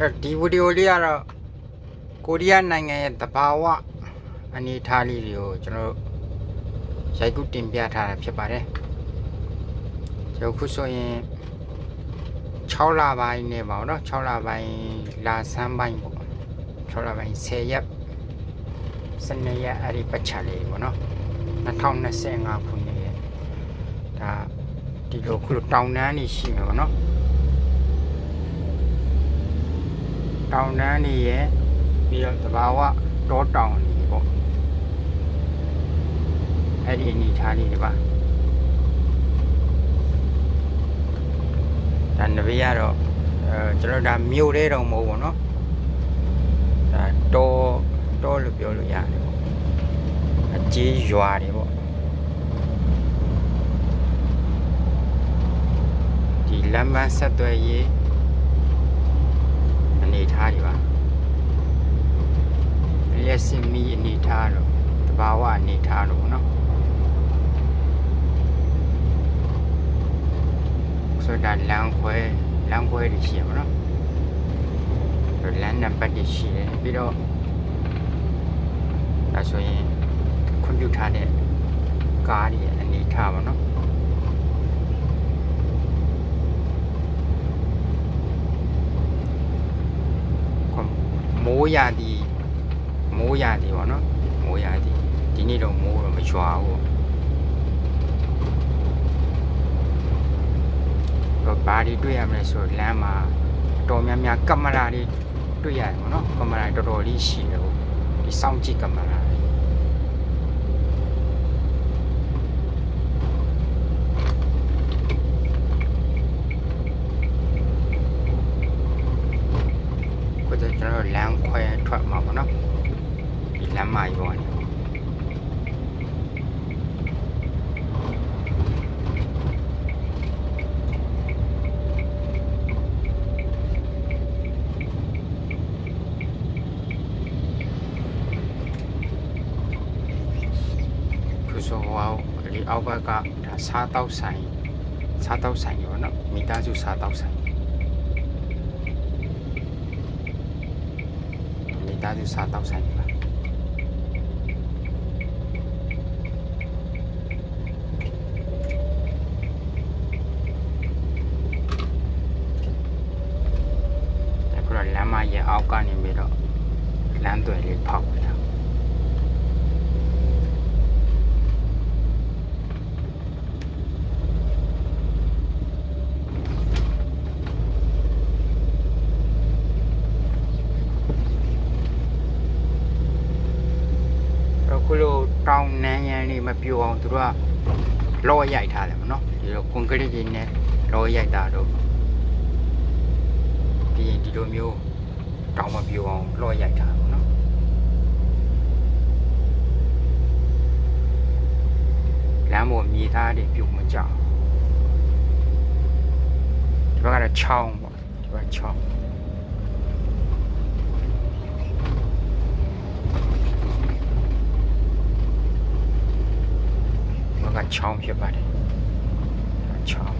အဲဒီဗီဒီယိုလေးကတော့ကိုရီးယားနိုင်ငံရဲ့တဘာဝအနေအထားလေးတွေကိုကျွန်တော်တို့ရိုက်ကူးတင်ပြထားတာဖြစ်ပါတယ်ကျွန်တော်ခုဆိုရင်6လပိုင်းနေပါတော့6လပိုင်းလာဆန်းပိုင်းပေါ့6လပိုင်း10ရက်12ရက်အဲ့ဒီပတ်ချလေးပေါ့နော်2025ခုနှစ်ရဲ့ဒါဒီလိုခုလိုတောင်တန်းနေရှိမှာပေါ့နော် တောင်တန်းတွေရဲ့ပြီးတော့သဘာဝတောတောင်တွေပေါ့အဲ့ဒီအနေထားလေးတွေပါဒါနဘေးကတော့အဲကျွန်တော်ဒါမြို့တဲတော့မဟုတ်ဘူးเนาะဒါတောတောလို့ပြောလို့ရတယ်ပေါ့အကြီးရွာတွေပေါ့ဒီလမ်းမဆက်သွယ်ရေး အနေထားတွေပါလျက်စင်မီအနေထားတော့တဘာဝအနေထားတော့เนาะဆိုတော့လမ်းခွဲလမ်းခွဲတွေရှိရပါတော့ဆိုလမ်းနံပါတ်တွေရှိတယ်ပြီးတော့ဒါဆိုရင်ခွန်ပျူတာတဲ့ကားတွေအနေထားပါเนาะ မိုးရသည်မိုးရသည်ပေါ့နော်မိုးရသည်ဒီနေ့တော့မိုးတော့မရွာဘူးတော့ဘာတွေတွေ့ရမလဲဆိုတော့လမ်းမှာအတော်များများကင်မရာတွေတွေ့ရတယ်ပေါ့နော်ကင်မရာတော်တော်လေးရှိတယ်ပေါ့ဒီစောင့်ကြည့်ကင်မရာတွေကိုယ်ကျွန် တော်လမ်းခွဲထွက်မှာပေါ့နော်ဒီလမ်းမကြီးပေါ့နော်ခုဆိုဟောဒီအောက်ဘက်ကဒါစားတောက်ဆိုင်စားတောက်ဆိုင်ပေါ့နော်မိသားစုစားတောက်ဆိုင် မိသားစုစားတောက်ဆိုင်ပါအခုတော့လမ်းမရဲ့အောက်ကနေပြီးတော့လမ်းသွယ်လေးဖောက်ပြတာအ ခုလိုတောင်နန်းရန်လေးမပြိုအောင်သူတို့ကလောရိုက်ထားတယ်မနော်ဒီလိုကွန်ကရစ်တွေနဲ့လောရိုက်တာတော့ပြီးရင်ဒီလိုမျိုးတောင်မပြိုအောင်လောရိုက်ထားတယ်မနော်လမ်းပေါ်မြေသားတွေပြုတ်မကြအောင်ဒီဘက်ကတော့ချောင်းပေါ့ဒီဘက်ချောင်း ဘက်ကချောင်းဖြစ်ပါတယ်ချောင်း